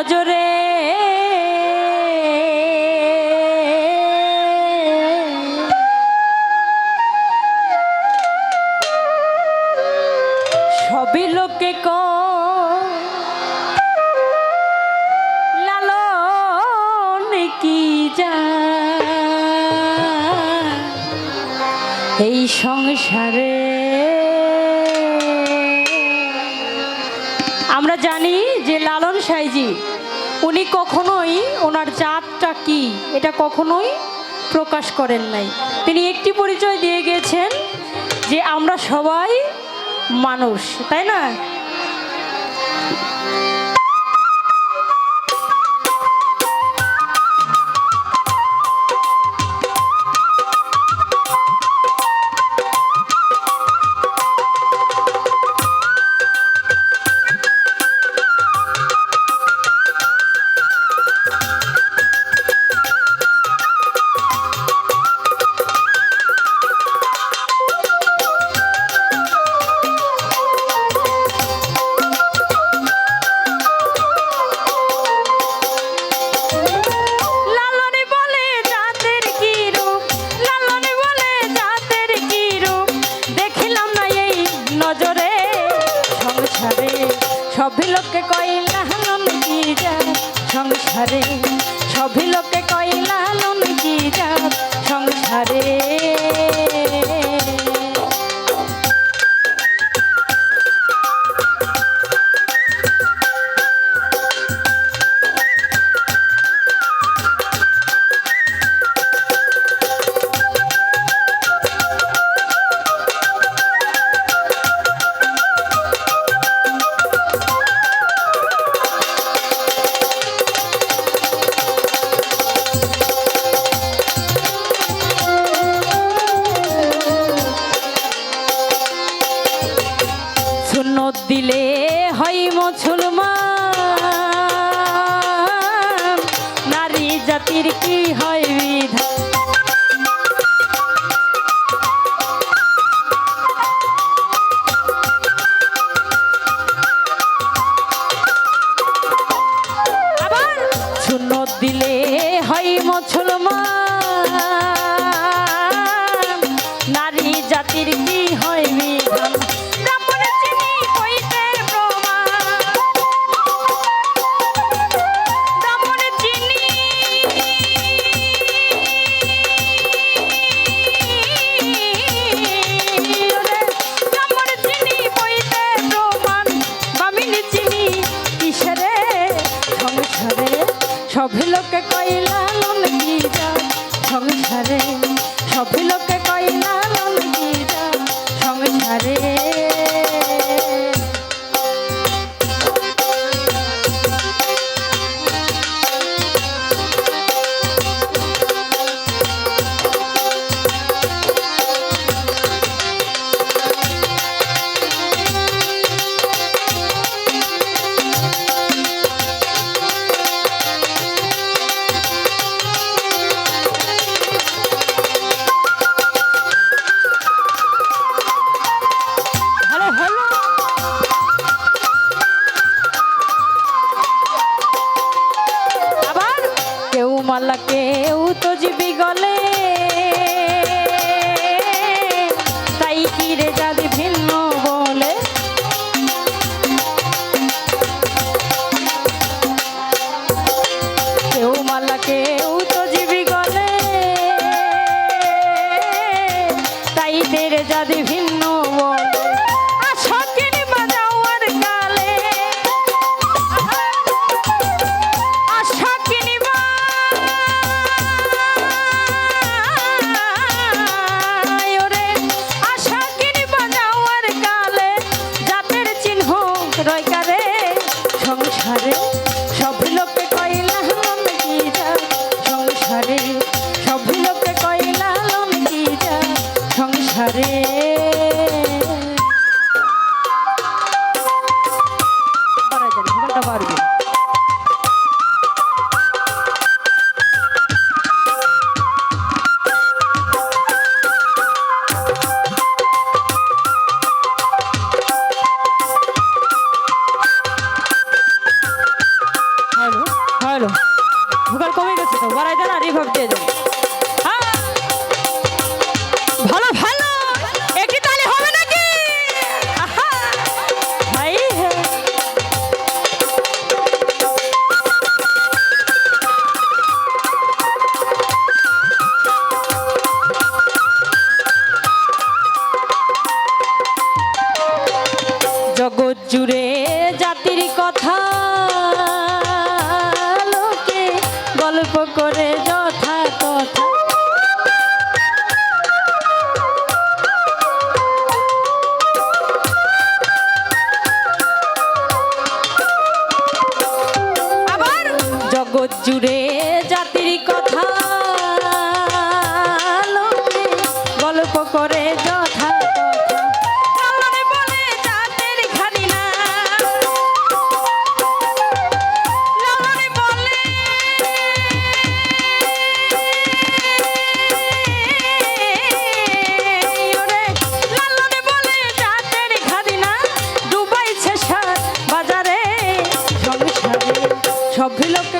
নজরে। সবই লোকে ক লালন যা এই সংসারে আমরা জানি যে লালন সাইজি উনি কখনোই ওনার জাতটা কি এটা কখনোই প্রকাশ করেন নাই। তিনি একটি পরিচয় দিয়ে গেছেন যে আমরা সবাই মানুষ, তাই না? নজরে সংসারে সবই লোকে কইলা জাত সংসারে সবই লোকে কই সুন্নত দিলে হয় মুসলমান। নারী জাতির কি হয় কইলা জুড়ে জাতির কথা। লোকে গল্প করে যথা কথা। জগৎ জুড়ে অভিলোকে